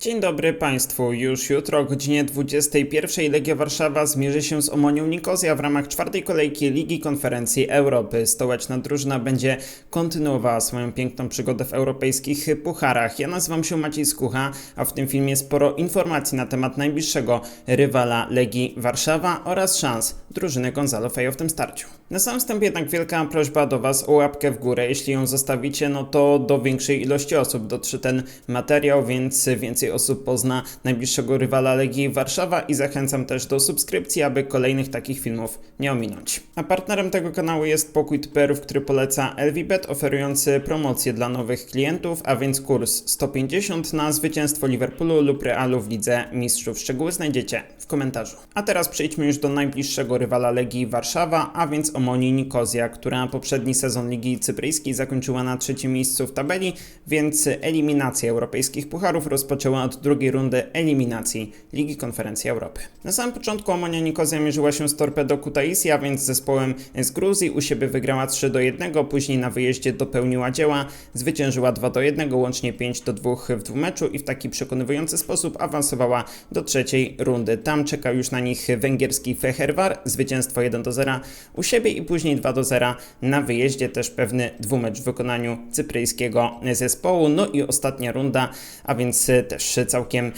Dzień dobry Państwu. Już jutro o godzinie 21 Legia Warszawa zmierzy się z Omonią Nikozja w ramach czwartej kolejki Ligi Konferencji Europy. Stołeczna drużyna będzie kontynuowała swoją piękną przygodę w europejskich pucharach. Ja nazywam się Maciej Skucha, a w tym filmie sporo informacji na temat najbliższego rywala Legii Warszawa oraz szans drużyny Gonzalo Fejo w tym starciu. Na samym wstępie jednak wielka prośba do Was o łapkę w górę. Jeśli ją zostawicie, no to do większej ilości osób dotrze ten materiał, więc więcej osób pozna najbliższego rywala Legii Warszawa i zachęcam też do subskrypcji, aby kolejnych takich filmów nie ominąć. A partnerem tego kanału jest Pokój Typerów, który poleca LVBet, oferujący promocje dla nowych klientów, a więc kurs 150 na zwycięstwo Liverpoolu lub Realu w Lidze Mistrzów. Szczegóły znajdziecie w komentarzu. A teraz przejdźmy już do najbliższego rywala Legii Warszawa, a więc Omonii Nikozja, która poprzedni sezon Ligi Cypryjskiej zakończyła na trzecim miejscu w tabeli, więc eliminację europejskich pucharów rozpoczęła od drugiej rundy eliminacji Ligi Konferencji Europy. Na samym początku Omonia Nikozja mierzyła się z Torpedo Kutaisi, a więc zespołem z Gruzji. U siebie wygrała 3 do 1, później na wyjeździe dopełniła dzieła, zwyciężyła 2 do 1, łącznie 5 do 2 w dwumeczu i w taki przekonywujący sposób awansowała do trzeciej rundy. Tam czekał już na nich węgierski Fehervar, zwycięstwo 1 do 0 u siebie i później 2 do 0 na wyjeździe, też pewny dwumecz w wykonaniu cypryjskiego zespołu. No i ostatnia runda, a więc też całkiem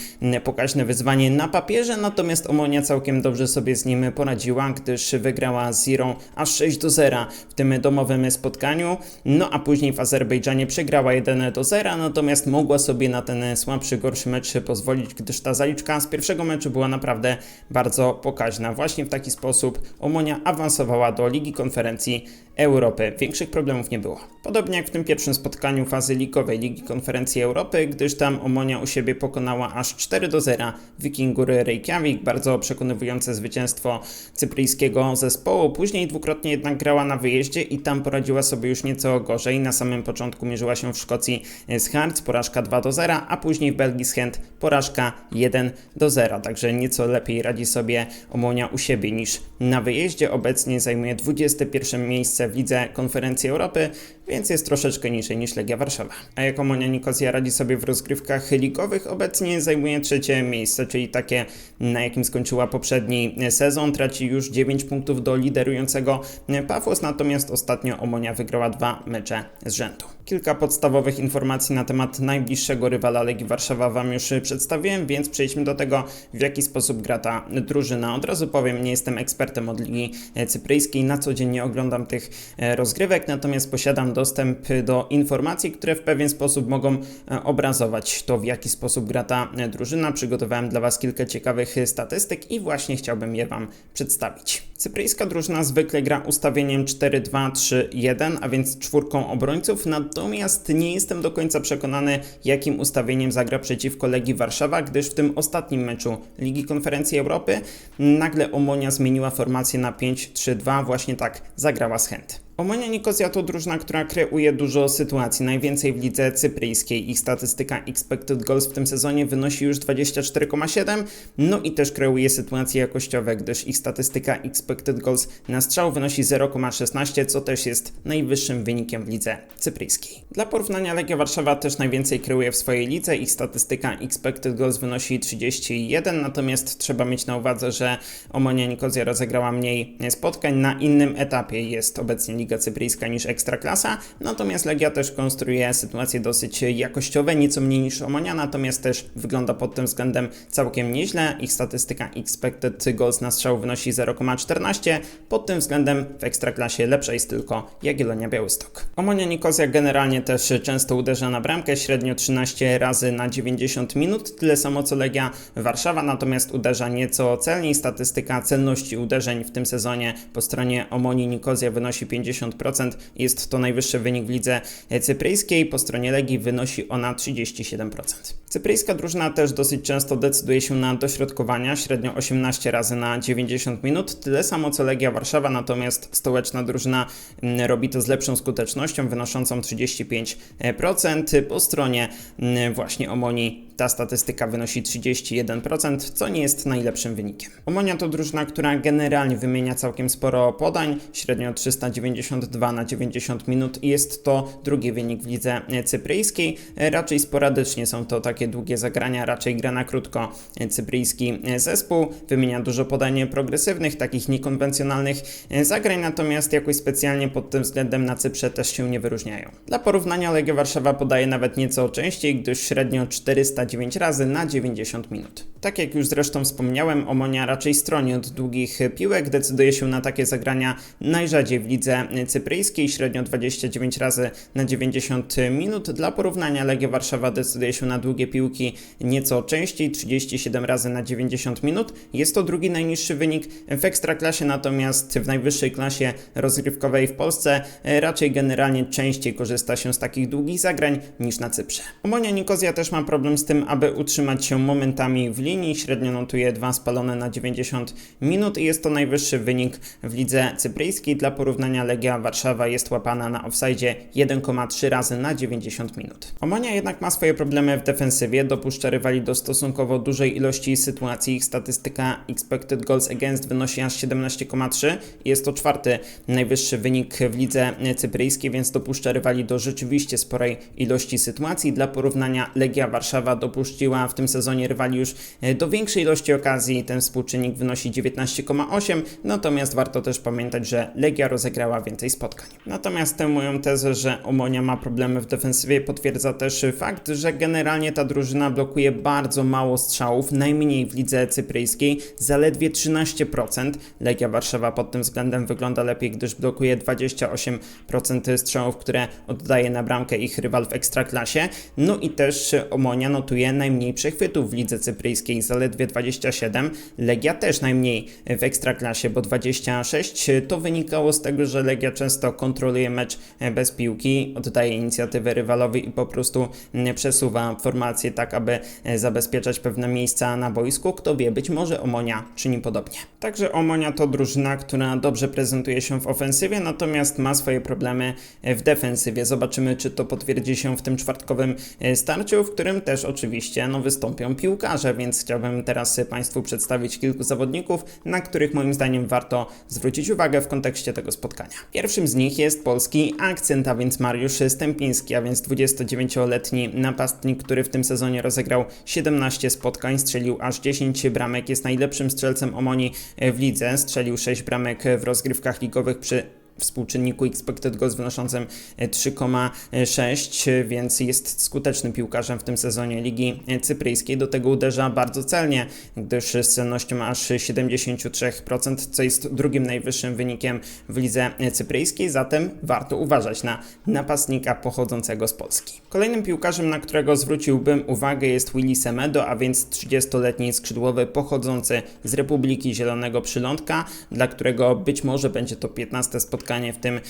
pokaźne wyzwanie na papierze, natomiast Omonia całkiem dobrze sobie z nim poradziła, gdyż wygrała z Zirą aż 6 do 0 w tym domowym spotkaniu, no a później w Azerbejdżanie przegrała 1 do 0, natomiast mogła sobie na ten słabszy, gorszy mecz pozwolić, gdyż ta zaliczka z pierwszego meczu była naprawdę bardzo pokaźna. Właśnie w taki sposób Omonia awansowała do Ligi Konferencji Europy. Większych problemów nie było. Podobnie jak w tym pierwszym spotkaniu fazy ligowej Ligi Konferencji Europy, gdyż tam Omonia u siebie pokonała aż 4 do 0 Wikingury Reykjavik, bardzo przekonywujące zwycięstwo cypryjskiego zespołu. Później dwukrotnie jednak grała na wyjeździe i tam poradziła sobie już nieco gorzej. Na samym początku mierzyła się w Szkocji z Hearts, porażka 2 do 0, a później w Belgii z Chęt porażka 1 do 0. Także nieco lepiej radzi sobie Omonia u siebie niż na wyjeździe. Obecnie zajmuje 21 miejsce w Lidze Konferencji Europy, więc jest troszeczkę niżej niż Legia Warszawa. A jak Omonia Nikozja radzi sobie w rozgrywkach ligowych, obecnie zajmuje trzecie miejsce, czyli takie, na jakim skończyła poprzedni sezon. Traci już 9 punktów do liderującego Pafos, natomiast ostatnio Omonia wygrała dwa mecze z rzędu. Kilka podstawowych informacji na temat najbliższego rywala Legii Warszawa Wam już przedstawiłem, więc przejdźmy do tego, w jaki sposób gra ta drużyna. Od razu powiem, nie jestem ekspertem od Ligi Cypryjskiej, na co dzień nie oglądam tych rozgrywek, natomiast posiadam dostęp do informacji, które w pewien sposób mogą obrazować to, w jaki sposób gra ta drużyna. Przygotowałem dla Was kilka ciekawych statystyk i właśnie chciałbym je Wam przedstawić. Cypryjska drużyna zwykle gra ustawieniem 4-2-3-1, a więc czwórką obrońców, natomiast nie jestem do końca przekonany, jakim ustawieniem zagra przeciwko Legii Warszawa, gdyż w tym ostatnim meczu Ligi Konferencji Europy nagle Omonia zmieniła formację na 5-3-2, właśnie tak zagrała z Chęt. Omonia Nikozja to drużyna, która kreuje dużo sytuacji, najwięcej w lidze cypryjskiej. Ich statystyka expected goals w tym sezonie wynosi już 24,7, no i też kreuje sytuacje jakościowe, gdyż ich statystyka expected goals na strzał wynosi 0,16, co też jest najwyższym wynikiem w lidze cypryjskiej. Dla porównania Legia Warszawa też najwięcej kreuje w swojej lidze, ich statystyka expected goals wynosi 31, natomiast trzeba mieć na uwadze, że Omonia Nikozja rozegrała mniej spotkań, na innym etapie jest obecnie Liga Liga Cypryjska niż Ekstraklasa, natomiast Legia też konstruuje sytuacje dosyć jakościowe, nieco mniej niż Omonia, natomiast też wygląda pod tym względem całkiem nieźle. Ich statystyka expected goals na strzał wynosi 0,14, pod tym względem w Ekstraklasie lepsza jest tylko Jagiellonia Białystok. Omonia Nikozja generalnie też często uderza na bramkę, średnio 13 razy na 90 minut, tyle samo co Legia Warszawa, natomiast uderza nieco celniej. Statystyka celności uderzeń w tym sezonie po stronie Omonii Nikozja wynosi 50 50%. Jest to najwyższy wynik w lidze cypryjskiej. Po stronie Legii wynosi ona 37%. Cypryjska drużyna też dosyć często decyduje się na dośrodkowania, średnio 18 razy na 90 minut. Tyle samo co Legia Warszawa, natomiast stołeczna drużyna mm, robi to z lepszą skutecznością, wynoszącą 35%. Po stronie mm, właśnie Omonii Ta statystyka wynosi 31%, co nie jest najlepszym wynikiem. Omonia to drużyna, która generalnie wymienia całkiem sporo podań, średnio 392 na 90 minut i jest to drugi wynik w lidze cypryjskiej. Raczej sporadycznie są to takie długie zagrania, raczej gra na krótko cypryjski zespół, wymienia dużo podań progresywnych, takich niekonwencjonalnych zagrań, natomiast jakoś specjalnie pod tym względem na Cyprze też się nie wyróżniają. Dla porównania Legia Warszawa podaje nawet nieco częściej, gdyż średnio 409 razy na 90 minut. Tak jak już zresztą wspomniałem, Omonia raczej stroni od długich piłek, decyduje się na takie zagrania najrzadziej w lidze cypryjskiej, średnio 29 razy na 90 minut. Dla porównania Legia Warszawa decyduje się na długie piłki nieco częściej, 37 razy na 90 minut. Jest to drugi najniższy wynik w ekstraklasie, natomiast w najwyższej klasie rozgrywkowej w Polsce raczej generalnie częściej korzysta się z takich długich zagrań niż na Cyprze. Omonia Nikozja też ma problem z tym, aby utrzymać się momentami w linii, średnio notuje dwa spalone na 90 minut i jest to najwyższy wynik w lidze cypryjskiej. Dla porównania Legia Warszawa jest łapana na offside 1,3 razy na 90 minut. Omonia jednak ma swoje problemy w defensywie, dopuszcza rywali do stosunkowo dużej ilości sytuacji. Ich statystyka expected goals against wynosi aż 17,3 jest to czwarty najwyższy wynik w lidze cypryjskiej, więc dopuszcza rywali do rzeczywiście sporej ilości sytuacji. Dla porównania Legia Warszawa dopuściła w tym sezonie rywali już do większej ilości okazji. Ten współczynnik wynosi 19,8, natomiast warto też pamiętać, że Legia rozegrała więcej spotkań. Natomiast tę moją tezę, że Omonia ma problemy w defensywie potwierdza też fakt, że generalnie ta drużyna blokuje bardzo mało strzałów, najmniej w lidze cypryjskiej, zaledwie 13%. Legia Warszawa pod tym względem wygląda lepiej, gdyż blokuje 28% strzałów, które oddaje na bramkę ich rywal w ekstraklasie. No i też Omonia notuje najmniej przechwytów w lidze cypryjskiej, zaledwie 27. Legia też najmniej w ekstraklasie, bo 26. To wynikało z tego, że Legia często kontroluje mecz bez piłki, oddaje inicjatywę rywalowi i po prostu przesuwa formację tak, aby zabezpieczać pewne miejsca na boisku. Kto wie, być może Omonia czyni podobnie. Także Omonia to drużyna, która dobrze prezentuje się w ofensywie, natomiast ma swoje problemy w defensywie. Zobaczymy, czy to potwierdzi się w tym czwartkowym starciu, w którym też oczywiście no, wystąpią piłkarze, więc chciałbym teraz Państwu przedstawić kilku zawodników, na których moim zdaniem warto zwrócić uwagę w kontekście tego spotkania. Pierwszym z nich jest polski akcent, a więc Mariusz Stępiński, a więc 29-letni napastnik, który w tym sezonie rozegrał 17 spotkań, strzelił aż 10 bramek, jest najlepszym strzelcem Omoni w lidze, strzelił 6 bramek w rozgrywkach ligowych przy współczynniku expected goals wynoszącym 3,6, więc jest skutecznym piłkarzem w tym sezonie Ligi Cypryjskiej. Do tego uderza bardzo celnie, gdyż z celnością aż 73%, co jest drugim najwyższym wynikiem w Lidze Cypryjskiej, zatem warto uważać na napastnika pochodzącego z Polski. Kolejnym piłkarzem, na którego zwróciłbym uwagę jest Willy Semedo, a więc 30-letni skrzydłowy pochodzący z Republiki Zielonego Przylądka, dla którego być może będzie to 15 spotkanie spotkanie w tym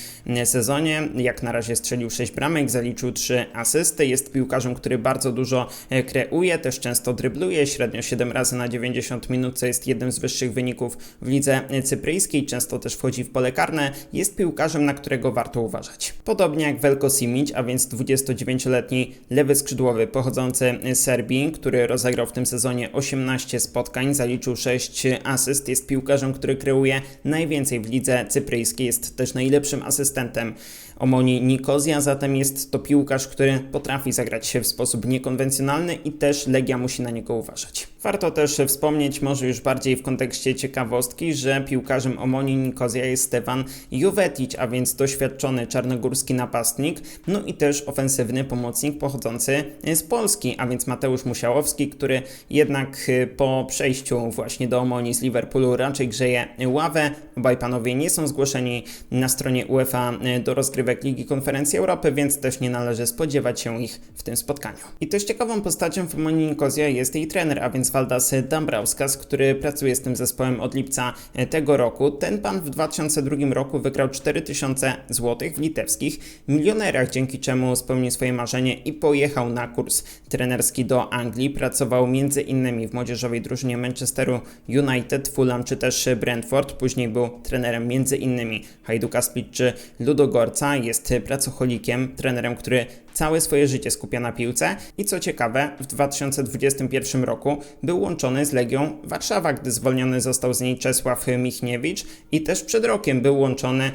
sezonie. Jak na razie strzelił 6 bramek, zaliczył 3 asysty. Jest piłkarzem, który bardzo dużo kreuje, też często drybluje, średnio 7 razy na 90 minut, co jest jednym z wyższych wyników w lidze cypryjskiej. Często też wchodzi w pole karne. Jest piłkarzem, na którego warto uważać. Podobnie jak Velko Simic, a więc 29-letni lewy skrzydłowy pochodzący z Serbii, który rozegrał w tym sezonie 18 spotkań, zaliczył 6 asyst. Jest piłkarzem, który kreuje najwięcej w lidze cypryjskiej. Jest też najlepszym asystentem Omoni Nikozja, zatem jest to piłkarz, który potrafi zagrać się w sposób niekonwencjonalny i też Legia musi na niego uważać. Warto też wspomnieć, może już bardziej w kontekście ciekawostki, że piłkarzem Omoni Nikozja jest Stefan Jovetic, a więc doświadczony czarnogórski napastnik, no i też ofensywny pomocnik pochodzący z Polski, a więc Mateusz Musiałowski, który jednak po przejściu właśnie do Omoni z Liverpoolu raczej grzeje ławę. Obaj panowie nie są zgłoszeni na stronie UEFA do rozgrywek Ligi Konferencji Europy, więc też nie należy spodziewać się ich w tym spotkaniu. I też ciekawą postacią w Omoni Nikozja jest jej trener, a więc Waldas Dambrauskas, który pracuje z tym zespołem od lipca tego roku. Ten pan w 2002 roku wygrał 4000 zł w litewskich milionerach, dzięki czemu spełnił swoje marzenie i pojechał na kurs trenerski do Anglii. Pracował między innymi w młodzieżowej drużynie Manchesteru United, Fulham czy też Brentford. Później był trenerem między innymi Hajduka Split czy Ludogorca. Jest pracocholikiem, trenerem, który całe swoje życie skupia na piłce i co ciekawe, w 2021 roku był łączony z Legią Warszawa, gdy zwolniony został z niej Czesław Michniewicz i też przed rokiem był łączony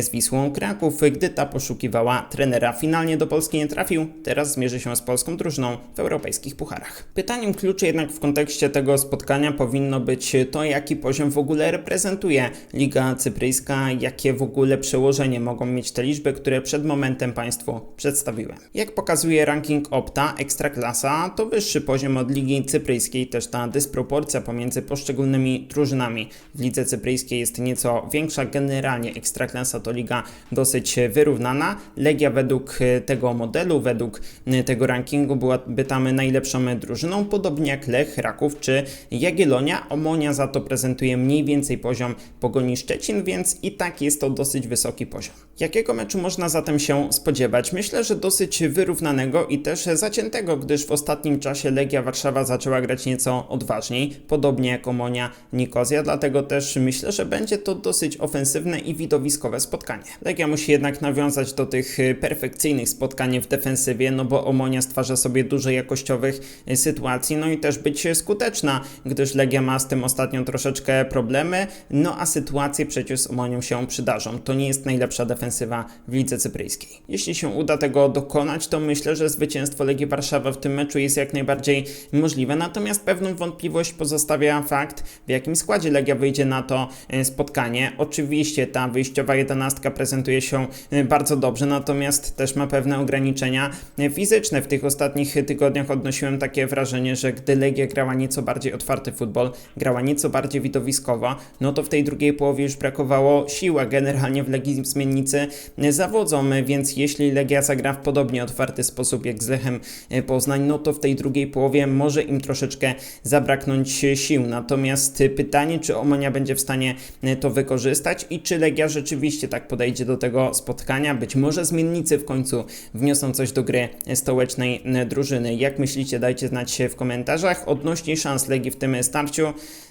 z Wisłą Kraków, gdy ta poszukiwała trenera. Finalnie do Polski nie trafił, teraz zmierzy się z polską drużyną w europejskich pucharach. Pytaniem kluczy jednak w kontekście tego spotkania powinno być to, jaki poziom w ogóle reprezentuje Liga Cypryjska, jakie w ogóle przełożenie mogą mieć te liczby, które przed momentem Państwu przedstawiłem. Jak pokazuje ranking Opta, Ekstraklasa to wyższy poziom od Ligi Cypryjskiej, też ta dysproporcja pomiędzy poszczególnymi drużynami w Lidze Cypryjskiej jest nieco większa. Generalnie Ekstraklasa to liga dosyć wyrównana. Legia według tego modelu, według tego rankingu byłaby tam najlepszą drużyną, podobnie jak Lech, Raków czy Jagiellonia. Omonia za to prezentuje mniej więcej poziom Pogoni Szczecin, więc i tak jest to dosyć wysoki poziom. Jakiego meczu można zatem się spodziewać? Myślę, że dosyć wyrównanego i też zaciętego, gdyż w ostatnim czasie Legia Warszawa zaczęła grać nieco odważniej, podobnie jak Omonia Nikozja, dlatego też myślę, że będzie to dosyć ofensywne i widowiskowe spotkanie. Legia musi jednak nawiązać do tych perfekcyjnych spotkań w defensywie, no bo Omonia stwarza sobie dużo jakościowych sytuacji, no i też być skuteczna, gdyż Legia ma z tym ostatnio troszeczkę problemy, no a sytuacje przecież z Omonią się przydarzą. To nie jest najlepsza defensywa w lidze cypryjskiej. Jeśli się uda tego dokonać, to myślę, że zwycięstwo Legii Warszawa w tym meczu jest jak najbardziej możliwe, natomiast pewną wątpliwość pozostawia fakt, w jakim składzie Legia wyjdzie na to e, spotkanie. Oczywiście ta wyjściowa jedenastka prezentuje się e, bardzo dobrze, natomiast też ma pewne ograniczenia e, fizyczne. W tych ostatnich tygodniach odnosiłem takie wrażenie, że gdy Legia grała nieco bardziej otwarty futbol, grała nieco bardziej widowiskowo, no to w tej drugiej połowie już brakowało sił, a generalnie w Legii zmiennicy zawodzą, więc jeśli Legia zagra w podobnie otwarty sposób jak z Lechem Poznań, no to w tej drugiej połowie może im troszeczkę zabraknąć sił. Natomiast pytanie, czy Omonia będzie w stanie to wykorzystać i czy Legia rzeczywiście tak podejdzie do tego spotkania. Być może zmiennicy w końcu wniosą coś do gry stołecznej drużyny. Jak myślicie, dajcie znać w komentarzach. Odnośnie szans Legii w tym starciu,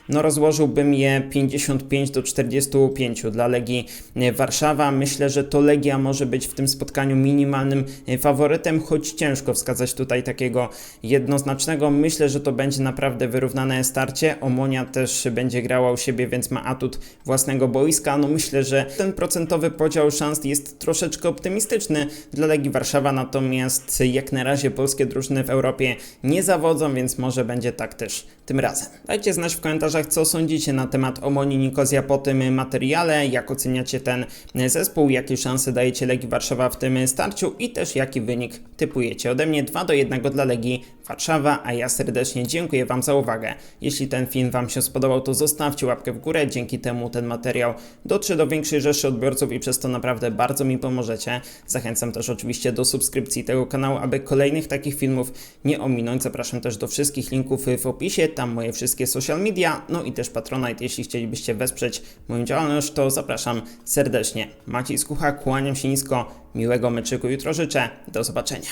no rozłożyłbym je 55 do 45 dla Legii Warszawa. Myślę, że to Legia może być w tym spotkaniu minimalnym faworytem, choć ciężko wskazać tutaj takiego jednoznacznego. Myślę, że to będzie naprawdę wyrównane starcie. Omonia też będzie grała u siebie, więc ma atut własnego boiska. No myślę, że ten procentowy podział szans jest troszeczkę optymistyczny dla Legii Warszawa, natomiast jak na razie polskie drużyny w Europie nie zawodzą, więc może będzie tak też tym razem. Dajcie znać w komentarzach, co sądzicie na temat Omonii Nikozja po tym materiale, jak oceniacie ten zespół, jakie szanse dajecie Legii Warszawa w tym starciu i też jaki wynik typujecie. Ode mnie 2 do 1 dla Legii Warszawa, a ja serdecznie dziękuję Wam za uwagę. Jeśli ten film Wam się spodobał, to zostawcie łapkę w górę, dzięki temu ten materiał dotrze do większej rzeszy odbiorców i przez to naprawdę bardzo mi pomożecie. Zachęcam też oczywiście do subskrypcji tego kanału, aby kolejnych takich filmów nie ominąć. Zapraszam też do wszystkich linków w opisie, tam moje wszystkie social media, no i też Patronite. Jeśli chcielibyście wesprzeć moją działalność, to zapraszam serdecznie. Maciej Skucha, kłaniam się nisko, miłego meczyku jutro życzę, do zobaczenia.